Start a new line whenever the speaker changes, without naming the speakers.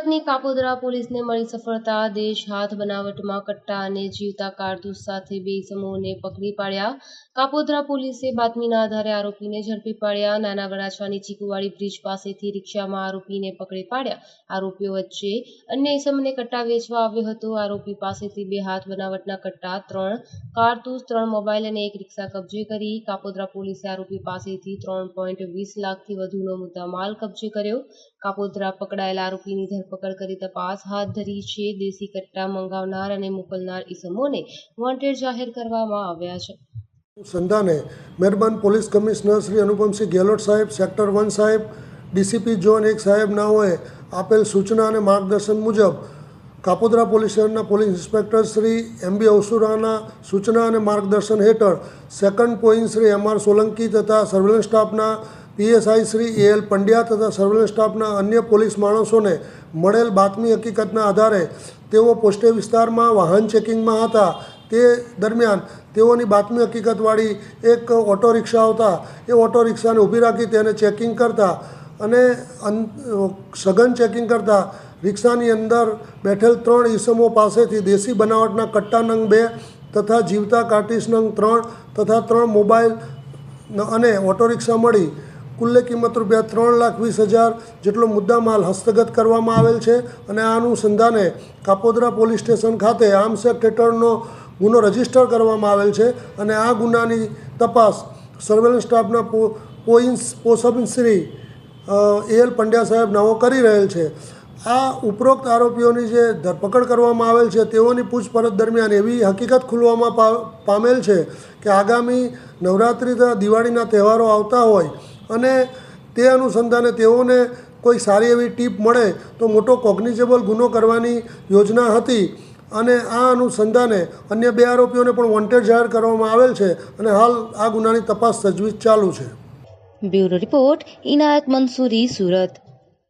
કાપોદ્રા પોલીસને મળી સફળતા, દેશ હાથ બનાવટમાં કટ્ટા અને જીવતા કારતૂસ સાથે બે સમૂહને પકડી પાડ્યા. કાપોદરા પોલીસે બાતમીના આધારે આરોપીને ઝડપી પાડ્યા. નાના વરાછાની ચીકુવાડી બ્રિજ પાસેથી રિક્ષામાં આરોપીને પકડી પાડ્યા. આરોપીઓ વચ્ચે અન્ય ઇસમને કટ્ટા વેચવા આવ્યો હતો. આરોપી પાસેથી બે હાથ બનાવટના કટ્ટા, ત્રણ કારતૂસ, ત્રણ મોબાઈલ અને એક રિક્ષા કબજે કરી. કાપોદરા પોલીસે આરોપી પાસેથી ત્રણ પોઈન્ટ વીસ લાખથી વધુનો મુદ્દામાલ કબજે કર્યો. કાપોદરા પકડાયેલા આરોપીની ધરપકડ કરી તપાસ હાથ ધરી છે. દેશી કટ્ટા મંગાવનાર અને મોકલનાર ઇસમોને વોન્ટેડ જાહેર કરવામાં આવ્યા છે.
સંધાને મહેરબાન પોલીસ કમિશનર શ્રી અનુપમસિંહ ગેહલોત સાહેબ, સેક્ટર વન સાહેબ, ડીસીપી ઝોન એક સાહેબ નાઓએ આપેલ સૂચના અને માર્ગદર્શન મુજબ કાપોદ્રા પોલીસ શહેરના police inspector Shri M B અવસુરાના સૂચના અને માર્ગદર્શન હેઠળ second point Shri M R Solanki તથા સર્વેલન્સ સ્ટાફના PSI Shri A L Pandya તથા સર્વેલન્સ સ્ટાફના અન્ય પોલીસ માણસોને મળેલ બાતમી હકીકતના આધારે તેઓ પોસ્ટે વિસ્તારમાં વાહન ચેકિંગમાં હતા. તે દરમિયાન તેઓની બાતમી હકીકતવાળી એક ઓટો રિક્ષા આવતા, એ ઓટો રિક્ષાને ઊભી રાખી તેને ચેકિંગ કરતા અને સઘન ચેકિંગ કરતા રિક્ષાની અંદર બેઠેલ ત્રણ ઈસમો પાસેથી દેશી બનાવટના કટ્ટા નંગ બે તથા જીવતા કાર્ટિસ નંગ ત્રણ તથા ત્રણ મોબાઈલ અને ઓટો રિક્ષા મળી. કુલ્લે કિંમત રૂપિયા ત્રણ લાખ વીસ હજાર જેટલો મુદ્દામાલ હસ્તગત કરવામાં આવેલ છે અને આ અનુસંધાને કાપોદરા પોલીસ સ્ટેશન ખાતે આર્મ્સ એક્ટ હેઠળનો ગુનો રજિસ્ટર કરવામાં આવેલ છે અને આ ગુનાની તપાસ સર્વેલન્સ સ્ટાફના પો પોઈન્સ પોસબશ્રી એલ પંડ્યા સાહેબ નવો કરી રહેલ છે. આ ઉપરોક્ત આરોપીઓની જે ધરપકડ કરવામાં આવેલ છે તેઓની પૂછપરછ દરમિયાન એવી હકીકત ખુલવામાં પામેલ છે કે આગામી નવરાત્રિ દિવાળીના તહેવારો આવતા હોય અને તે અનુસંધાને તેઓને કોઈ સારી એવી ટીપ મળે તો મોટો કોગ્નિઝેબલ ગુનો કરવાની યોજના હતી. અને આ અનુસંધાને અન્ય બે આરોપીઓને પણ વોન્ટેડ જાહેર કરવામાં આવેલ છે અને હાલ આ ગુનાની તપાસ તજવીજ ચાલુ છે.
Bureau report Inayat Mansuri, Surat.